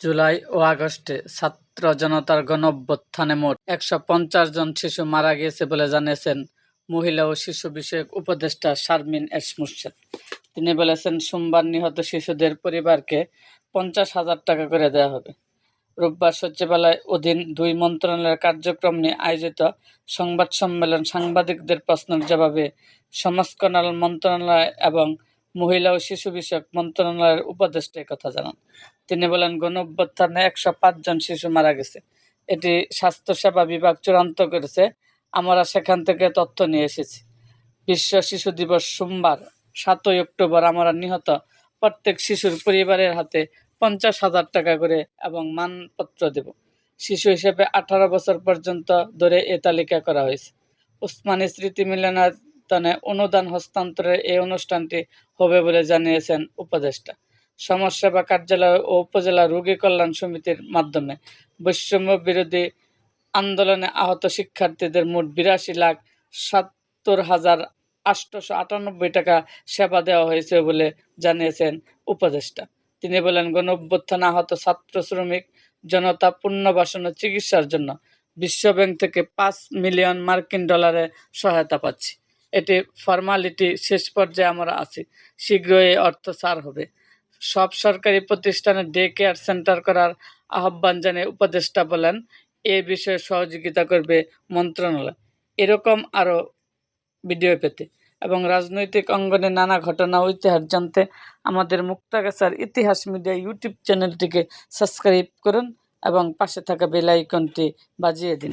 জুলাই ও আগস্টে ছাত্র জনতার গণঅভ্যুত্থানে মোট একশো পঞ্চাশ জন শিশু মারা গিয়েছে বলে জানিয়েছেন মহিলা ও শিশু বিষয়ক উপদেষ্টা শারমিন এস মুর্শেদ। তিনি বলেছেন, সোমবার নিহত শিশুদের পরিবারকে পঞ্চাশ হাজার টাকা করে দেওয়া হবে। রোববার সচিবালয় অধীন দুই মন্ত্রণালয়ের কার্যক্রম নিয়ে আয়োজিত সংবাদ সম্মেলন সাংবাদিকদের প্রশ্নের জবাবে সমাজ কল্যাণ মন্ত্রণালয় এবং মহিলা ও শিশু বিষয়ক মন্ত্রণালয়ের উপদেষ্টা কথা জানান। তিনি বলেন গণ অভ্যুত্থানে একশো জন শিশু মারা গেছে। এটি স্বাস্থ্যসেবা বিভাগ চূড়ান্ত করেছে। আমরা সেখান থেকে তথ্য নিয়ে এসেছি। বিশ্ব শিশু দিবস সোমবার, সাতই অক্টোবর, আমরা নিহত প্রত্যেক শিশুর পরিবারের হাতে পঞ্চাশ হাজার টাকা করে এবং মানপত্র দেব। শিশু হিসেবে আঠারো বছর পর্যন্ত ধরে এ তালিকা করা হয়েছে। উসমানী স্মৃতি মিলনায়তনে অনুদান হস্তান্তরের এই অনুষ্ঠানটি হবে বলে জানিয়েছেন উপদেষ্টা। সমাজসেবা কার্যালয় ও উপজেলা রোগী কল্যাণ সমিতির মাধ্যমে বৈষম্য বিরোধী আন্দোলনে আহত শিক্ষার্থীদের মোট বিরাশি লাখ সত্তর হাজার আটশোশো আটানব্বই টাকা সেবা দেওয়া হয়েছে বলে জানিয়েছেন উপদেষ্টা। তিনি বলেন গণ অভ্যুত্থানে আহত ছাত্র শ্রমিক জনতা পুনর্বাসন চিকিৎসার জন্য বিশ্বব্যাংক থেকে পাঁচ মিলিয়ন মার্কিন ডলারে সহায়তা পাচ্ছি। এটি ফর্মালিটি শেষ পর্যায়ে আমরা আছি। শীঘ্রই অর্থ ছাড় হবে। সব সরকারি প্রতিষ্ঠানে ডে কেয়ার সেন্টার করার আহ্বান জানিয়ে উপদেষ্টা বলেন, এ বিষয়ে সহযোগিতা করবে মন্ত্রণালয়। এরকম আরও ভিডিও পেতে এবং রাজনৈতিক অঙ্গনে নানা ঘটনা ইতিহাস জানতে আমাদের মুক্তাগাছার ইতিহাস মিডিয়া ইউটিউব চ্যানেলটিকে সাবস্ক্রাইব করুন এবং পাশে থাকা বেল আইকনটি বাজিয়ে দিন।